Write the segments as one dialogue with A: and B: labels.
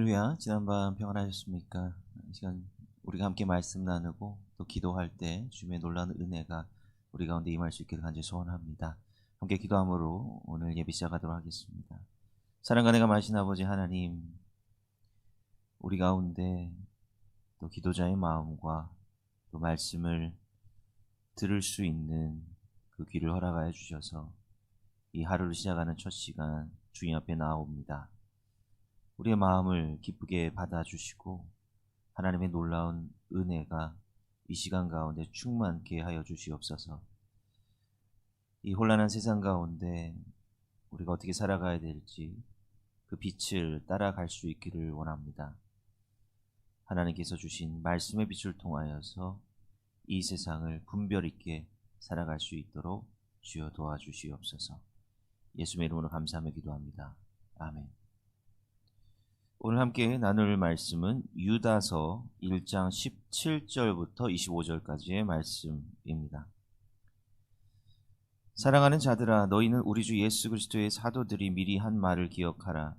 A: 할렐루야. 지난밤 평안하셨습니까? 이 시간 우리가 함께 말씀 나누고 또 기도할 때 주님의 놀라운 은혜가 우리 가운데 임할 수 있기를 간절히 소원합니다. 함께 기도함으로 오늘 예배 시작하도록 하겠습니다. 사랑과 내가 마신 아버지 하나님, 우리 가운데 또 기도자의 마음과 또 말씀을 들을 수 있는 그 귀를 허락하여 주셔서 이 하루를 시작하는 첫 시간 주님 앞에 나옵니다. 우리의 마음을 기쁘게 받아주시고 하나님의 놀라운 은혜가 이 시간 가운데 충만케 하여 주시옵소서. 이 혼란한 세상 가운데 우리가 어떻게 살아가야 될지 그 빛을 따라갈 수 있기를 원합니다. 하나님께서 주신 말씀의 빛을 통하여서 이 세상을 분별 있게 살아갈 수 있도록 주여 도와주시옵소서. 예수의 이름으로 감사하며 기도합니다. 아멘. 오늘 함께 나눌 말씀은 유다서 1장 17절부터 25절까지의 말씀입니다. 사랑하는 자들아 너희는 우리 주 예수 그리스도의 사도들이 미리 한 말을 기억하라.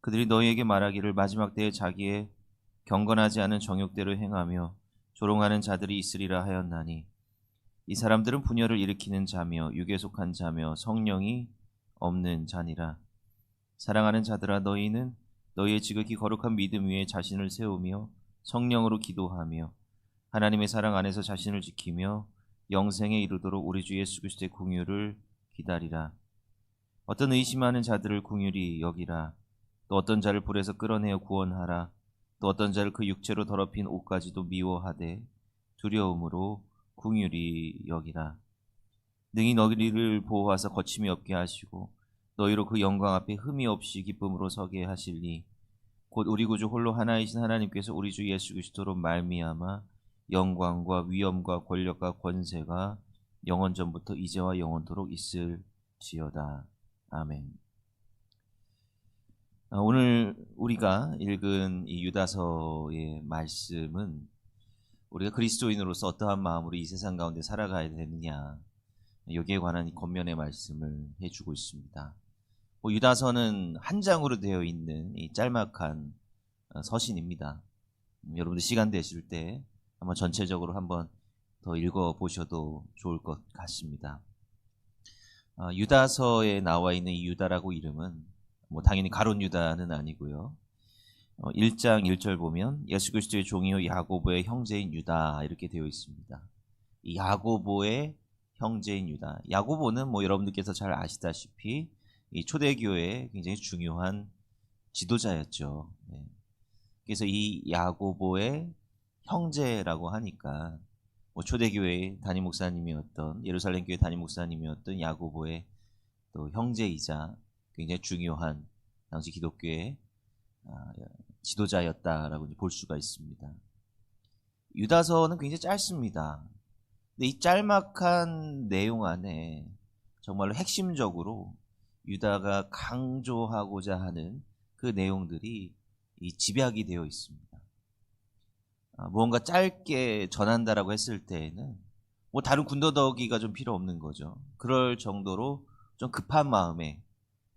A: 그들이 너희에게 말하기를 마지막 때에 자기의 경건하지 않은 정욕대로 행하며 조롱하는 자들이 있으리라 하였나니 이 사람들은 분열을 일으키는 자며 육에 속한 자며 성령이 없는 자니라. 사랑하는 자들아 너희는 너희의 지극히 거룩한 믿음 위에 자신을 세우며 성령으로 기도하며 하나님의 사랑 안에서 자신을 지키며 영생에 이르도록 우리 주 예수 그리스도의 궁유를 기다리라. 어떤 의심하는 자들을 궁유리 여기라. 또 어떤 자를 불에서 끌어내어 구원하라. 또 어떤 자를 그 육체로 더럽힌 옷까지도 미워하되 두려움으로 궁유리 여기라. 능히 너희를 보호하사 거침이 없게 하시고 너희로 그 영광 앞에 흠이 없이 기쁨으로 서게 하실니 곧 우리 구주 홀로 하나이신 하나님께서 우리 주 예수 그리스도로 말미암아 영광과 위엄과 권력과 권세가 영원 전부터 이제와 영원토록 있을지어다. 아멘. 아, 오늘 우리가 읽은 이 유다서의 말씀은 우리가 그리스도인으로서 어떠한 마음으로 이 세상 가운데 살아가야 되느냐 여기에 관한 겉면의 말씀을 해주고 있습니다. 뭐 유다서는 한 장으로 되어 있는 이 짤막한 어, 서신입니다. 음, 여러분들 시간 되실 때 한번 전체적으로 한번 더 읽어 보셔도 좋을 것 같습니다. 어, 유다서에 나와 있는 이 유다라고 이름은 뭐 당연히 가론 유다는 아니고요. 어, 1장 1절 보면 예수 그리스도의 종이요 야고보의 형제인 유다 이렇게 되어 있습니다. 이 야고보의 형제인 유다. 야고보는 뭐 여러분들께서 잘 아시다시피 이 초대교회의 굉장히 중요한 지도자였죠. 네. 그래서 이 야고보의 형제라고 하니까 뭐 초대교회 담임 목사님이었던 예루살렘 교회 담임 목사님이었던 야고보의 또 형제이자 굉장히 중요한 당시 기독교의 아, 지도자였다라고 볼 수가 있습니다. 유다서는 굉장히 짧습니다. 근데 이 짤막한 내용 안에 정말로 핵심적으로 유다가 강조하고자 하는 그 내용들이 이 집약이 되어 있습니다. 아, 무언가 짧게 전한다라고 했을 때에는 뭐 다른 군더더기가 좀 필요 없는 거죠. 그럴 정도로 좀 급한 마음에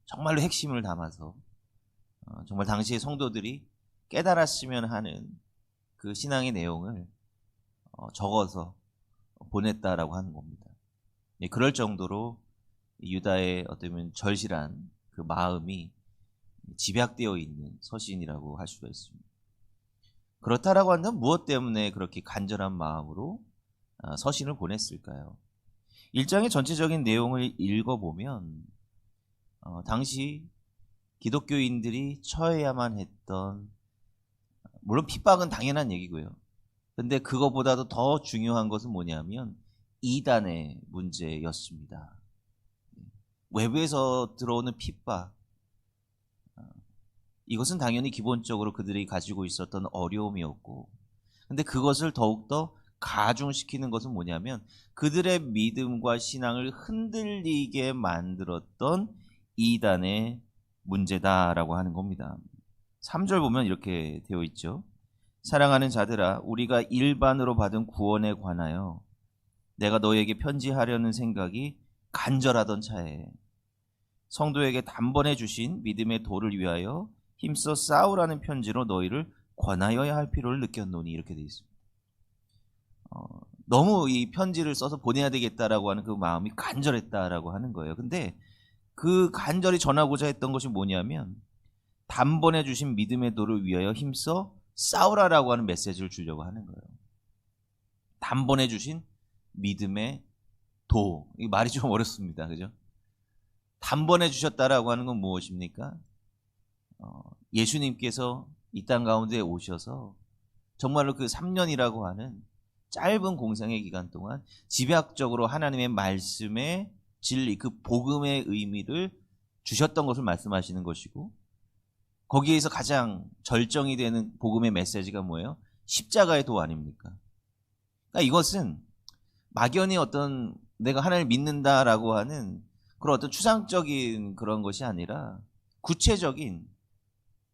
A: 정말로 핵심을 담아서 어, 정말 당시의 성도들이 깨달았으면 하는 그 신앙의 내용을 어, 적어서 보냈다라고 하는 겁니다. 예, 그럴 정도로 유다의 어쩌면 절실한 그 마음이 집약되어 있는 서신이라고 할 수가 있습니다. 그렇다라고 한다면 무엇 때문에 그렇게 간절한 마음으로 아, 서신을 보냈을까요? 일장의 전체적인 내용을 읽어보면 어, 당시 기독교인들이 처해야만 했던 물론 핍박은 당연한 얘기고요. 근데 그거보다도 더 중요한 것은 뭐냐면 이단의 문제였습니다. 외부에서 들어오는 핍박 어, 이것은 당연히 기본적으로 그들이 가지고 있었던 어려움이었고 근데 그것을 더욱더 가중시키는 것은 뭐냐면 그들의 믿음과 신앙을 흔들리게 만들었던 이단의 문제다라고 하는 겁니다. 3절 보면 이렇게 되어 있죠. 사랑하는 자들아 우리가 일반으로 받은 구원에 관하여 내가 너에게 편지하려는 생각이 간절하던 차에 성도에게 단번에 주신 믿음의 도를 위하여 힘써 싸우라는 편지로 너희를 권하여야 할 필요를 느꼈노니 이렇게 되어 있습니다. 어, 너무 이 편지를 써서 보내야 되겠다라고 하는 그 마음이 간절했다라고 하는 거예요. 근데 그 간절히 전하고자 했던 것이 뭐냐면 단번에 주신 믿음의 도를 위하여 힘써 싸우라라고 하는 메시지를 주려고 하는 거예요. 단번에 주신 믿음의 도. 이 말이 좀 어렵습니다. 그죠? 단번에 주셨다라고 하는 건 무엇입니까? 어, 예수님께서 이 땅 가운데 오셔서 정말로 그 3년이라고 하는 짧은 공생의 기간 동안 집약적으로 하나님의 말씀의 진리, 그 복음의 의미를 주셨던 것을 말씀하시는 것이고 거기에서 가장 절정이 되는 복음의 메시지가 뭐예요? 십자가의 도 아닙니까? 그러니까 이것은 막연히 어떤 내가 하나님을 믿는다라고 하는 그런 어떤 추상적인 그런 것이 아니라 구체적인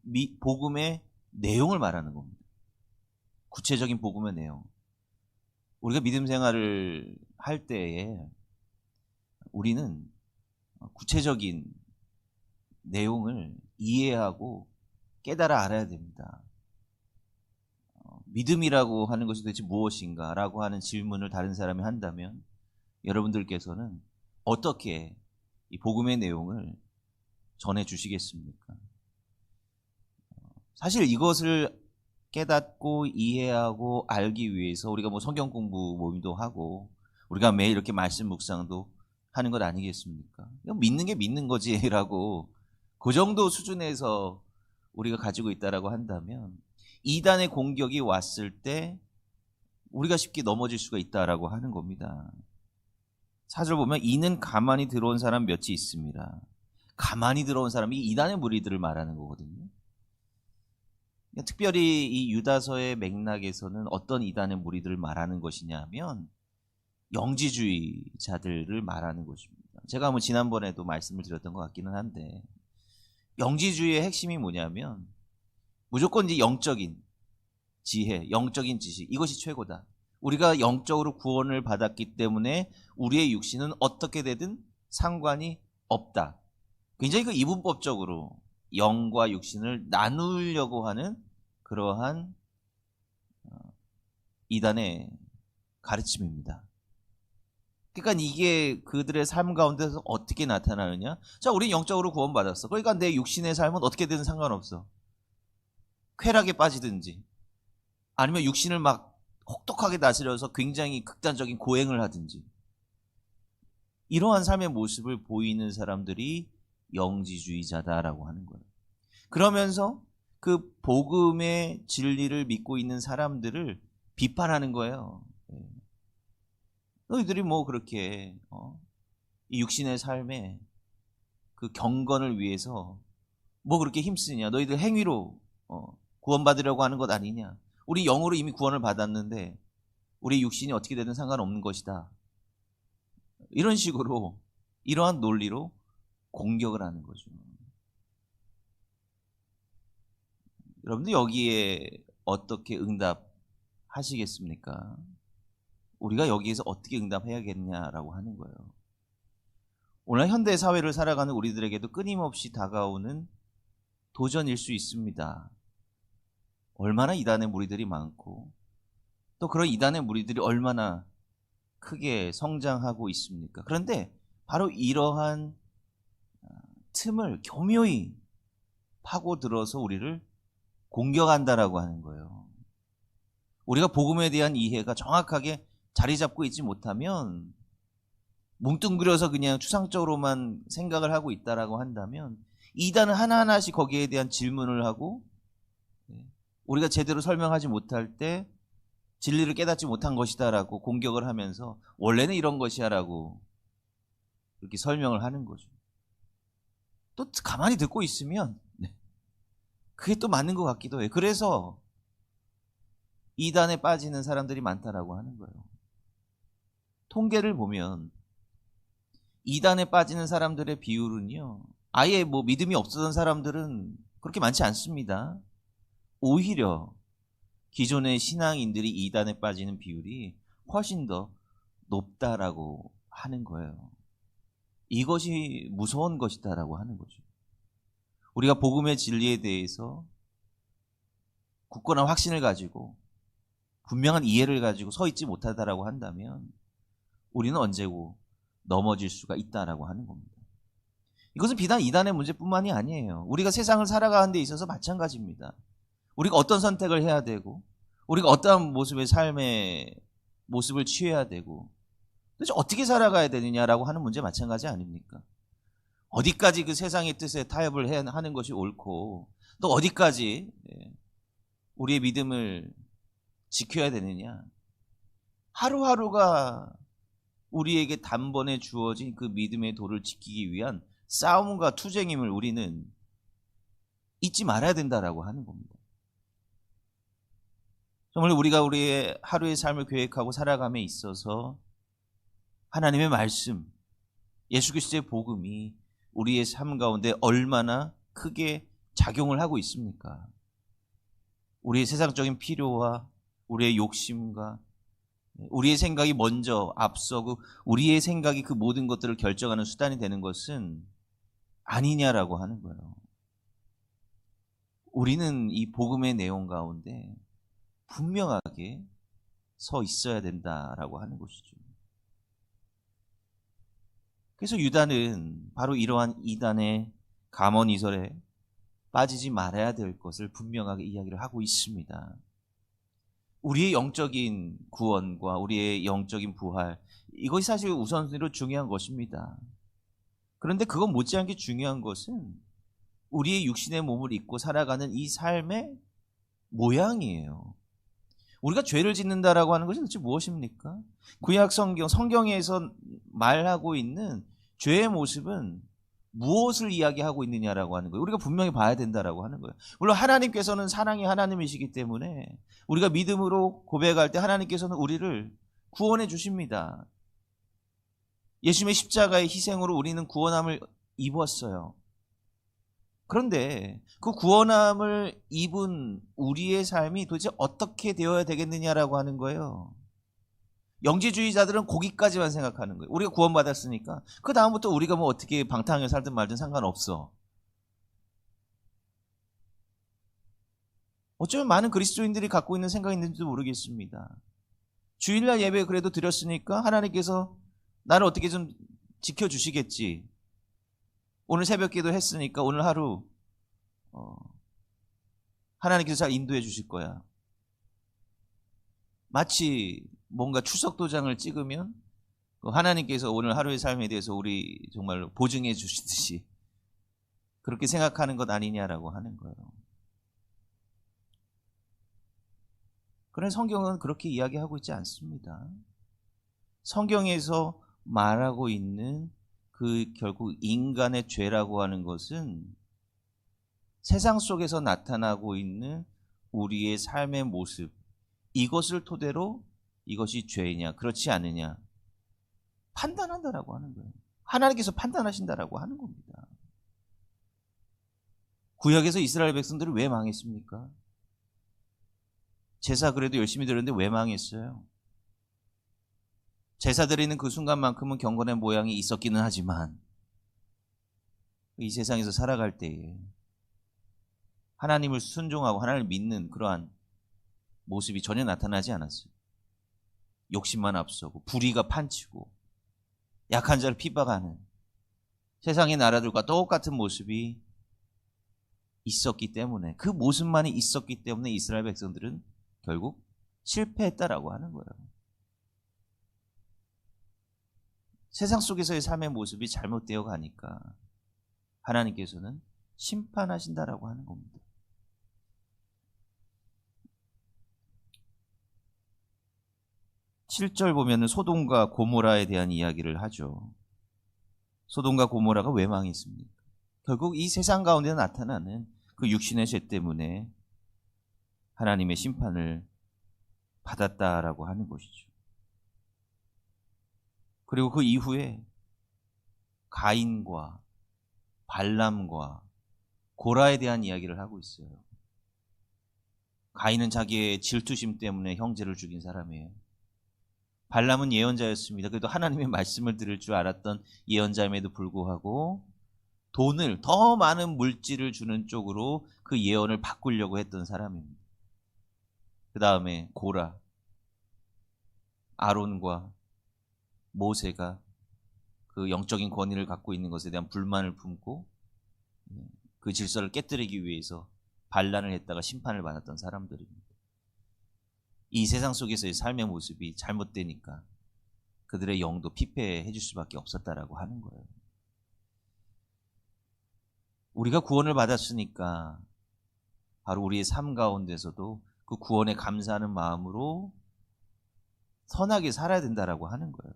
A: 미, 복음의 내용을 말하는 겁니다. 구체적인 복음의 내용. 우리가 믿음 생활을 할 때에 우리는 구체적인 내용을 이해하고 깨달아 알아야 됩니다. 어, 믿음이라고 하는 것이 도대체 무엇인가? 라고 하는 질문을 다른 사람이 한다면 여러분들께서는 어떻게 이 복음의 내용을 전해 주시겠습니까? 사실 이것을 깨닫고 이해하고 알기 위해서 우리가 뭐 성경 공부 모임도 하고 우리가 매일 이렇게 말씀 묵상도 하는 것 아니겠습니까? 믿는 게 믿는 거지라고 그 정도 수준에서 우리가 가지고 있다라고 한다면 이단의 공격이 왔을 때 우리가 쉽게 넘어질 수가 있다라고 하는 겁니다. 사절 보면 이는 가만히 들어온 사람 몇이 있습니다. 가만히 들어온 사람이 이단의 무리들을 말하는 거거든요. 특별히 이 유다서의 맥락에서는 어떤 이단의 무리들을 말하는 것이냐면 영지주의자들을 말하는 것입니다. 제가 뭐 지난번에도 말씀을 드렸던 것 같기는 한데 영지주의의 핵심이 뭐냐면 무조건 이제 영적인 지혜, 영적인 지식 이것이 최고다. 우리가 영적으로 구원을 받았기 때문에 우리의 육신은 어떻게 되든 상관이 없다. 굉장히 그 이분법적으로 영과 육신을 나누려고 하는 그러한 어, 이단의 가르침입니다. 그러니까 이게 그들의 삶 가운데서 어떻게 나타나느냐? 자, 우리 영적으로 구원받았어. 그러니까 내 육신의 삶은 어떻게 되든 상관없어. 쾌락에 빠지든지 아니면 육신을 막 혹독하게 다스려서 굉장히 극단적인 고행을 하든지 이러한 삶의 모습을 보이는 사람들이 영지주의자다라고 하는 거예요. 그러면서 그 복음의 진리를 믿고 있는 사람들을 비판하는 거예요. 예. 너희들이 뭐 그렇게 어? 이 육신의 삶에 그 경건을 위해서 뭐 그렇게 힘쓰냐? 너희들 행위로 어, 구원받으려고 하는 것 아니냐? 우리 영으로 이미 구원을 받았는데 우리 육신이 어떻게 되든 상관없는 것이다. 이런 식으로 이러한 논리로 공격을 하는 거죠. 여러분들 여기에 어떻게 응답하시겠습니까? 우리가 여기에서 어떻게 응답해야겠냐라고 하는 거예요. 오늘 현대 사회를 살아가는 우리들에게도 끊임없이 다가오는 도전일 수 있습니다. 얼마나 이단의 무리들이 많고 또 그런 이단의 무리들이 얼마나 크게 성장하고 있습니까? 그런데 바로 이러한 아, 틈을 교묘히 파고들어서 우리를 공격한다라고 하는 거예요. 우리가 복음에 대한 이해가 정확하게 자리 잡고 있지 못하면 뭉뚱그려서 그냥 추상적으로만 생각을 하고 있다라고 한다면 이단은 하나하나씩 거기에 대한 질문을 하고 네, 우리가 제대로 설명하지 못할 때 진리를 깨닫지 못한 것이다라고 공격을 하면서 원래는 이런 것이야라고 이렇게 설명을 하는 거죠. 또 가만히 듣고 있으면 그게 또 맞는 것 같기도 해요. 그래서 이단에 빠지는 사람들이 많다라고 하는 거예요. 통계를 보면 이단에 빠지는 사람들의 비율은요. 아예 뭐 믿음이 없었던 사람들은 그렇게 많지 않습니다. 오히려 기존의 신앙인들이 이단에 빠지는 비율이 훨씬 더 높다라고 하는 거예요. 이것이 무서운 것이다라고 하는 거죠. 우리가 복음의 진리에 대해서 굳건한 확신을 가지고 분명한 이해를 가지고 서 있지 못하다라고 한다면 우리는 언제고 넘어질 수가 있다라고 하는 겁니다. 이것은 비단 이단의 문제뿐만이 아니에요. 우리가 세상을 살아가는 데 있어서 마찬가지입니다. 우리가 어떤 선택을 해야 되고 우리가 어떠한 모습의 삶의 모습을 취해야 되고 도대체 어떻게 살아가야 되느냐라고 하는 문제 마찬가지 아닙니까? 어디까지 그 세상의 뜻에 타협을 하는 것이 옳고 또 어디까지 예, 우리의 믿음을 지켜야 되느냐? 하루하루가 우리에게 단번에 주어진 그 믿음의 도를 지키기 위한 싸움과 투쟁임을 우리는 잊지 말아야 된다라고 하는 겁니다. 정말 우리가 우리의 하루의 삶을 계획하고 살아감에 있어서 하나님의 말씀, 예수 그리스도의 복음이 우리의 삶 가운데 얼마나 크게 작용을 하고 있습니까? 우리의 세상적인 필요와 우리의 욕심과 우리의 생각이 먼저 앞서고 우리의 생각이 그 모든 것들을 결정하는 수단이 되는 것은 아니냐라고 하는 거예요. 우리는 이 복음의 내용 가운데 분명하게 서 있어야 된다라고 하는 것이죠. 그래서 유다는 바로 이러한 이단의 감언 이설에 빠지지 말아야 될 것을 분명하게 이야기를 하고 있습니다. 우리의 영적인 구원과 우리의 영적인 부활, 이것이 사실 우선순위로 중요한 것입니다. 그런데 그것 못지않게 중요한 것은 우리의 육신의 몸을 입고 살아가는 이 삶의 모양이에요. 우리가 죄를 짓는다라고 하는 것이 도대체 무엇입니까? 구약 성경, 성경에서 말하고 있는 죄의 모습은 무엇을 이야기하고 있느냐라고 하는 거예요. 우리가 분명히 봐야 된다라고 하는 거예요. 물론 하나님께서는 사랑의 하나님이시기 때문에 우리가 믿음으로 고백할 때 하나님께서는 우리를 구원해 주십니다. 예수님의 십자가의 희생으로 우리는 구원함을 입었어요. 그런데 그 구원함을 입은 우리의 삶이 도대체 어떻게 되어야 되겠느냐라고 하는 거예요. 영지주의자들은 거기까지만 생각하는 거예요. 우리가 구원받았으니까. 그 다음부터 우리가 뭐 어떻게 방탕하게 살든 말든 상관없어. 어쩌면 많은 그리스도인들이 갖고 있는 생각이 있는지도 모르겠습니다. 주일날 예배 그래도 드렸으니까 하나님께서 나를 어떻게 좀 지켜주시겠지. 오늘 새벽 기도 했으니까 오늘 하루, 어, 하나님께서 잘 인도해 주실 거야. 마치 뭔가 추석 도장을 찍으면 그 하나님께서 오늘 하루의 삶에 대해서 우리 정말 보증해 주시듯이 그렇게 생각하는 것 아니냐라고 하는 거예요. 그런 성경은 그렇게 이야기하고 있지 않습니다. 성경에서 말하고 있는 그 결국 인간의 죄라고 하는 것은 세상 속에서 나타나고 있는 우리의 삶의 모습, 이것을 토대로 이것이 죄냐, 그렇지 않느냐 판단한다라고 하는 거예요. 하나님께서 판단하신다라고 하는 겁니다. 구약에서 이스라엘 백성들이 왜 망했습니까? 제사 그래도 열심히 드렸는데 왜 망했어요? 제사 드리는 그 순간만큼은 경건의 모양이 있었기는 하지만 이 세상에서 살아갈 때에 하나님을 순종하고 하나님을 믿는 그러한 모습이 전혀 나타나지 않았어요. 욕심만 앞서고 불의가 판치고 약한 자를 핍박하는 세상의 나라들과 똑같은 모습이 있었기 때문에 그 모습만이 있었기 때문에 이스라엘 백성들은 결국 실패했다라고 하는 거예요. 세상 속에서의 삶의 모습이 잘못되어 가니까 하나님께서는 심판하신다라고 하는 겁니다. 7절 보면 소돔과 고모라에 대한 이야기를 하죠. 소돔과 고모라가 왜 망했습니까? 결국 이 세상 가운데 나타나는 그 육신의 죄 때문에 하나님의 심판을 받았다라고 하는 것이죠. 그리고 그 이후에 가인과 발람과 고라에 대한 이야기를 하고 있어요. 가인은 자기의 질투심 때문에 형제를 죽인 사람이에요. 발람은 예언자였습니다. 그래도 하나님의 말씀을 들을 줄 알았던 예언자임에도 불구하고 돈을 더 많은 물질을 주는 쪽으로 그 예언을 바꾸려고 했던 사람입니다. 그 다음에 고라, 아론과 모세가 그 영적인 권위를 갖고 있는 것에 대한 불만을 품고 그 질서를 깨뜨리기 위해서 반란을 했다가 심판을 받았던 사람들입니다. 이 세상 속에서의 삶의 모습이 잘못되니까 그들의 영도 피폐해 줄 수밖에 없었다라고 하는 거예요. 우리가 구원을 받았으니까 바로 우리의 삶 가운데서도 그 구원에 감사하는 마음으로 선하게 살아야 된다라고 하는 거예요.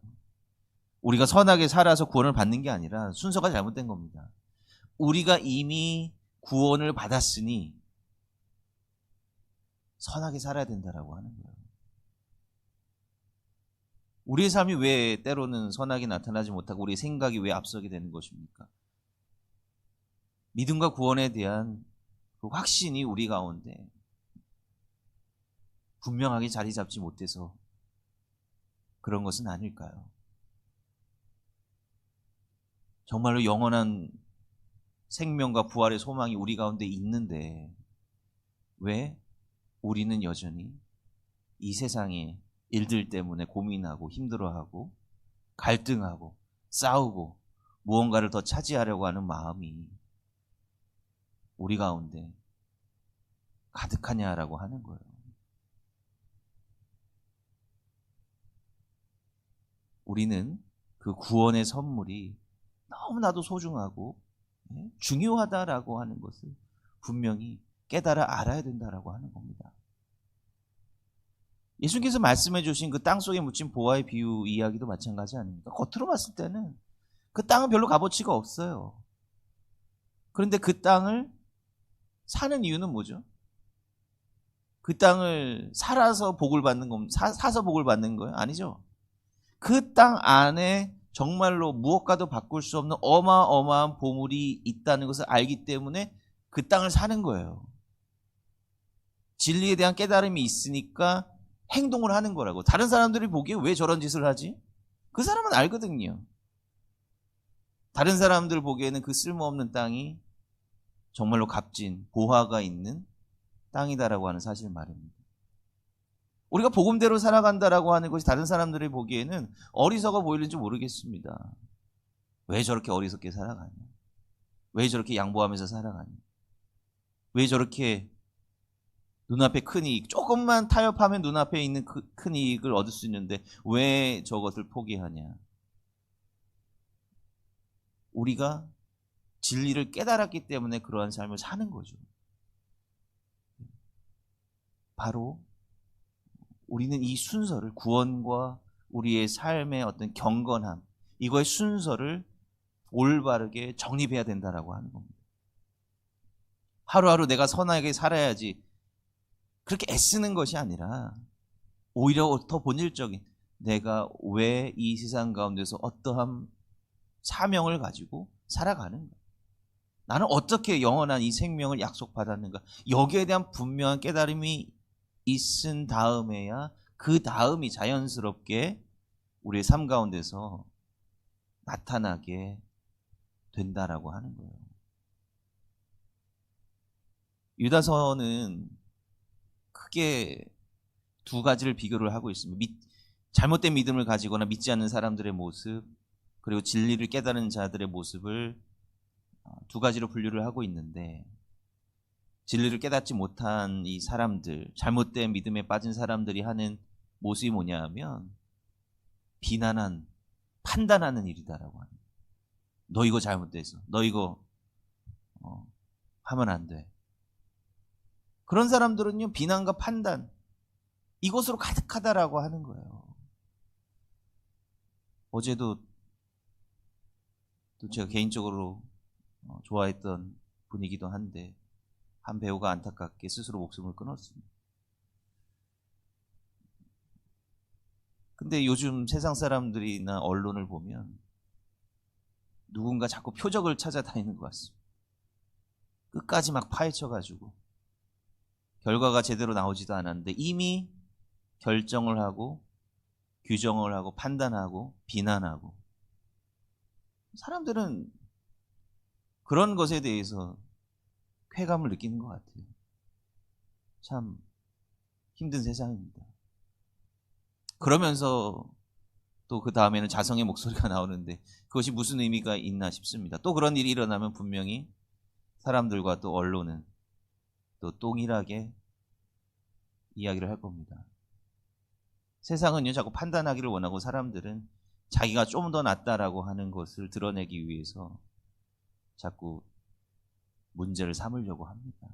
A: 우리가 선하게 살아서 구원을 받는 게 아니라 순서가 잘못된 겁니다. 우리가 이미 구원을 받았으니 선하게 살아야 된다라고 하는 거예요. 우리의 삶이 왜 때로는 선하게 나타나지 못하고 우리의 생각이 왜 앞서게 되는 것입니까? 믿음과 구원에 대한 그 확신이 우리 가운데 분명하게 자리 잡지 못해서 그런 것은 아닐까요? 정말로 영원한 생명과 부활의 소망이 우리 가운데 있는데 왜 우리는 여전히 이 세상의 일들 때문에 고민하고 힘들어하고 갈등하고 싸우고 무언가를 더 차지하려고 하는 마음이 우리 가운데 가득하냐라고 하는 거예요. 우리는 그 구원의 선물이 너무나도 소중하고 예, 중요하다라고 하는 것을 분명히 깨달아 알아야 된다라고 하는 겁니다. 예수님께서 말씀해 주신 그 땅 속에 묻힌 보화의 비유 이야기도 마찬가지 아닙니까? 겉으로 봤을 때는 그 땅은 별로 값어치가 없어요. 그런데 그 땅을 사는 이유는 뭐죠? 그 땅을 살아서 복을 받는 겁 사, 사서 복을 받는 거예요? 아니죠. 그 땅 안에 정말로 무엇과도 바꿀 수 없는 어마어마한 보물이 있다는 것을 알기 때문에 그 땅을 사는 거예요. 진리에 대한 깨달음이 있으니까 행동을 하는 거라고. 다른 사람들이 보기에 왜 저런 짓을 하지? 그 사람은 알거든요. 다른 사람들 보기에는 그 쓸모없는 땅이 정말로 값진 보화가 있는 땅이다라고 하는 사실 말입니다. 우리가 복음대로 살아간다라고 하는 것이 다른 사람들이 보기에는 어리석어 보이는지 모르겠습니다. 왜 저렇게 어리석게 살아가냐? 왜 저렇게 양보하면서 살아가냐? 왜 저렇게 눈앞에 큰 이익, 조금만 타협하면 눈앞에 있는 그 큰 이익을 얻을 수 있는데 왜 저것을 포기하냐? 우리가 진리를 깨달았기 때문에 그러한 삶을 사는 거죠. 바로 우리는 이 순서를 구원과 우리의 삶의 어떤 경건함, 이거의 순서를 올바르게 정립해야 된다라고 하는 겁니다. 하루하루 내가 선하게 살아야지 그렇게 애쓰는 것이 아니라 오히려 더 본질적인 내가 왜 이 세상 가운데서 어떠한 사명을 가지고 살아가는가? 나는 어떻게 영원한 이 생명을 약속받았는가? 여기에 대한 분명한 깨달음이 있은 다음에야 그 다음이 자연스럽게 우리의 삶 가운데서 나타나게 된다라고 하는 거예요. 유다서는 크게 두 가지를 비교를 하고 있습니다. 믿, 잘못된 믿음을 가지거나 믿지 않는 사람들의 모습, 그리고 진리를 깨달은 자들의 모습을 어, 두 가지로 분류를 하고 있는데, 진리를 깨닫지 못한 이 사람들, 잘못된 믿음에 빠진 사람들이 하는 모습이 뭐냐 하면, 비난한, 판단하는 일이다라고 하는. 너 이거 잘못돼서, 너 이거, 어, 하면 안 돼. 그런 사람들은요, 비난과 판단, 이것으로 가득하다라고 하는 거예요. 어제도 또 제가 개인적으로 어, 좋아했던 분이기도 한데, 한 배우가 안타깝게 스스로 목숨을 끊었습니다. 근데 요즘 세상 사람들이나 언론을 보면 누군가 자꾸 표적을 찾아다니는 것 같습니다. 끝까지 막 파헤쳐가지고 결과가 제대로 나오지도 않았는데 이미 결정을 하고 규정을 하고 판단하고 비난하고 사람들은 그런 것에 대해서 쾌감을 느끼는 것 같아요. 참 힘든 세상입니다. 그러면서 또 그 다음에는 자성의 목소리가 나오는데 그것이 무슨 의미가 있나 싶습니다. 또 그런 일이 일어나면 분명히 사람들과 또 언론은 또 동일하게 이야기를 할 겁니다. 세상은요, 자꾸 판단하기를 원하고 사람들은 자기가 좀 더 낫다라고 하는 것을 드러내기 위해서 자꾸 문제를 삼으려고 합니다.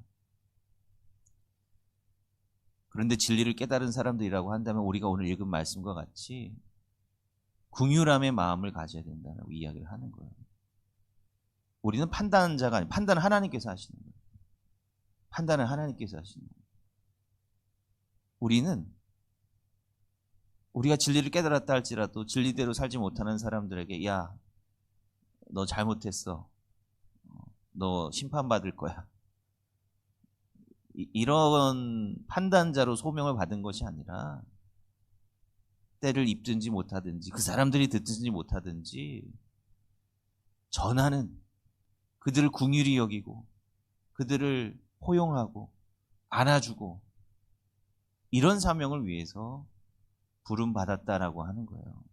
A: 그런데 진리를 깨달은 사람들이라고 한다면 우리가 오늘 읽은 말씀과 같이 궁유람의 마음을 가져야 된다고 이야기를 하는 거예요. 우리는 판단자가 아니 판단은 하나님께서 하시는 거예요. 판단은 하나님께서 하시는 거예요. 우리는 우리가 진리를 깨달았다 할지라도 진리대로 살지 못하는 사람들에게 야, 너 잘못했어. 너 심판받을 거야. 이런 판단자로 소명을 받은 것이 아니라 때를 입든지 못하든지 그 사람들이 듣든지 못하든지 전하는 그들을 궁휼히 여기고 그들을 포용하고 안아주고 이런 사명을 위해서 부름 받았다라고 하는 거예요.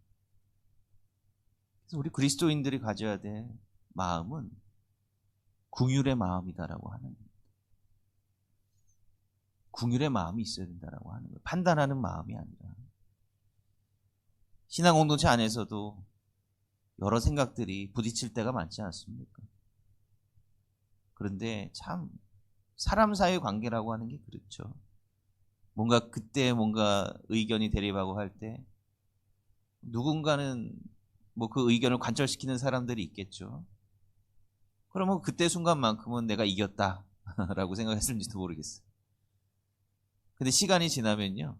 A: 그래서 우리 그리스도인들이 가져야 될 마음은 궁율의 마음이다라고 하는. 궁율의 마음이 있어야 된다라고 하는 거예요. 판단하는 마음이 아니라 신앙 공동체 안에서도 여러 생각들이 부딪힐 때가 많지 않습니까? 그런데 참 사람 사이의 관계라고 하는 게 그렇죠. 뭔가 그때 뭔가 의견이 대립하고 할 때 누군가는 뭐 그 의견을 관철시키는 사람들이 있겠죠. 그러면 그때 순간만큼은 내가 이겼다라고 생각했을지도 모르겠어요. 근데 시간이 지나면요.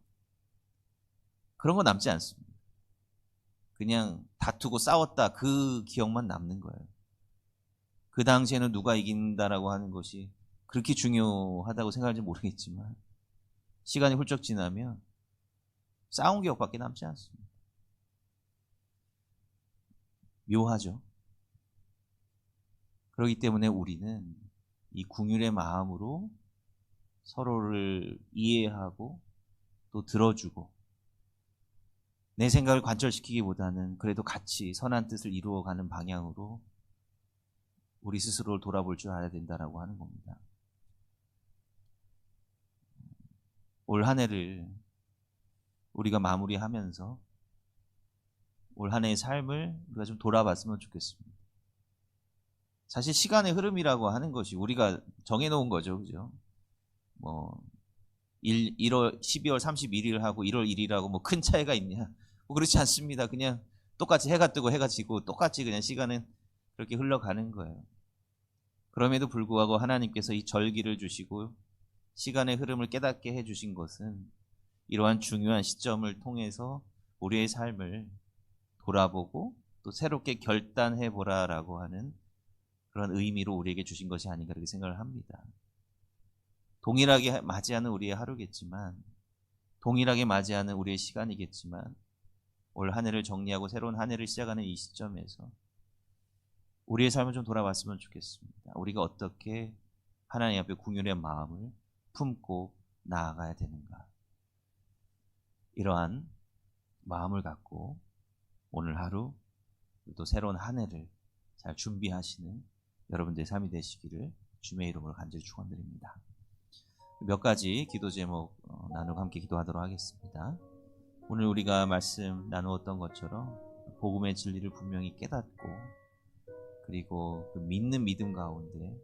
A: 그런 거 남지 않습니다. 그냥 다투고 싸웠다 그 기억만 남는 거예요. 그 당시에는 누가 이긴다라고 하는 것이 그렇게 중요하다고 생각할지 모르겠지만 시간이 훌쩍 지나면 싸운 기억밖에 남지 않습니다. 묘하죠. 그렇기 때문에 우리는 이 궁율의 마음으로 서로를 이해하고 또 들어주고 내 생각을 관철시키기보다는 그래도 같이 선한 뜻을 이루어가는 방향으로 우리 스스로를 돌아볼 줄 알아야 된다라고 하는 겁니다. 올 한 해를 우리가 마무리하면서 올 한 해의 삶을 우리가 좀 돌아봤으면 좋겠습니다. 사실 시간의 흐름이라고 하는 것이 우리가 정해놓은 거죠, 그죠? 뭐 1, 1월 12월 31일 하고 1월 1일하고 뭐 큰 차이가 있냐? 뭐 그렇지 않습니다. 그냥 똑같이 해가 뜨고 해가 지고 똑같이 그냥 시간은 그렇게 흘러가는 거예요. 그럼에도 불구하고 하나님께서 이 절기를 주시고 시간의 흐름을 깨닫게 해 주신 것은 이러한 중요한 시점을 통해서 우리의 삶을 돌아보고 또 새롭게 결단해 보라라고 하는 그런 의미로 우리에게 주신 것이 아닌가 그렇게 생각을 합니다. 동일하게 맞이하는 우리의 하루겠지만 동일하게 맞이하는 우리의 시간이겠지만 올 한 해를 정리하고 새로운 한 해를 시작하는 이 시점에서 우리의 삶을 좀 돌아봤으면 좋겠습니다. 우리가 어떻게 하나님 앞에 궁율의 마음을 품고 나아가야 되는가. 이러한 마음을 갖고 오늘 하루 또 새로운 한 해를 잘 준비하시는 여러분들의 삶이 되시기를 주의 이름으로 간절히 축원드립니다. 몇 가지 기도 제목 어, 나누고 함께 기도하도록 하겠습니다. 오늘 우리가 말씀 나누었던 것처럼 복음의 진리를 분명히 깨닫고 그리고 그 믿는 믿음 가운데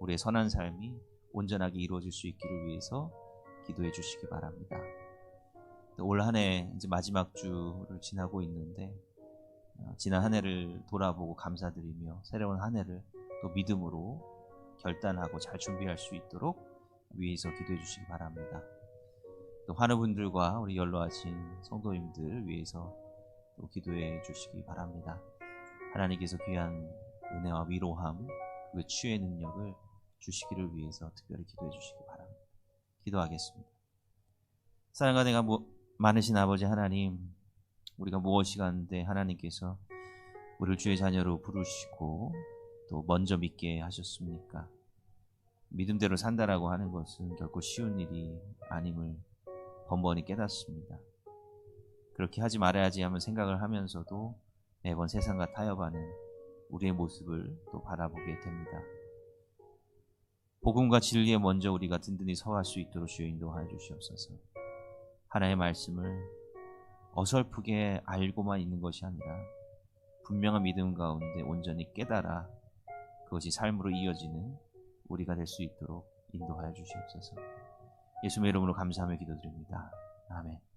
A: 우리의 선한 삶이 온전하게 이루어질 수 있기를 위해서 기도해 주시기 바랍니다. 올 한 해 이제 마지막 주를 지나고 있는데 어, 지난 한 해를 돌아보고 감사드리며 새로운 한 해를 또 믿음으로 결단하고 잘 준비할 수 있도록 위해서 기도해 주시기 바랍니다. 또 환우분들과 우리 연로하신 성도님들 위해서 또 기도해 주시기 바랍니다. 하나님께서 귀한 은혜와 위로함, 그 치유의 능력을 주시기를 위해서 특별히 기도해 주시기 바랍니다. 기도하겠습니다. 사랑과 내가 많으신 아버지 하나님, 우리가 무엇이 간데 하나님께서 우리를 주의 자녀로 부르시고 또 먼저 믿게 하셨습니까? 믿음대로 산다라고 하는 것은 결코 쉬운 일이 아님을 번번이 깨닫습니다. 그렇게 하지 말아야지 하면 생각을 하면서도 매번 세상과 타협하는 우리의 모습을 또 바라보게 됩니다. 복음과 진리에 먼저 우리가 든든히 서할 수 있도록 주여 인도하여 주시옵소서. 하나의 말씀을 어설프게 알고만 있는 것이 아니라 분명한 믿음 가운데 온전히 깨달아 그것이 삶으로 이어지는 우리가 될 수 있도록 인도하여 주시옵소서. 예수의 이름으로 감사하며 기도드립니다. 아멘.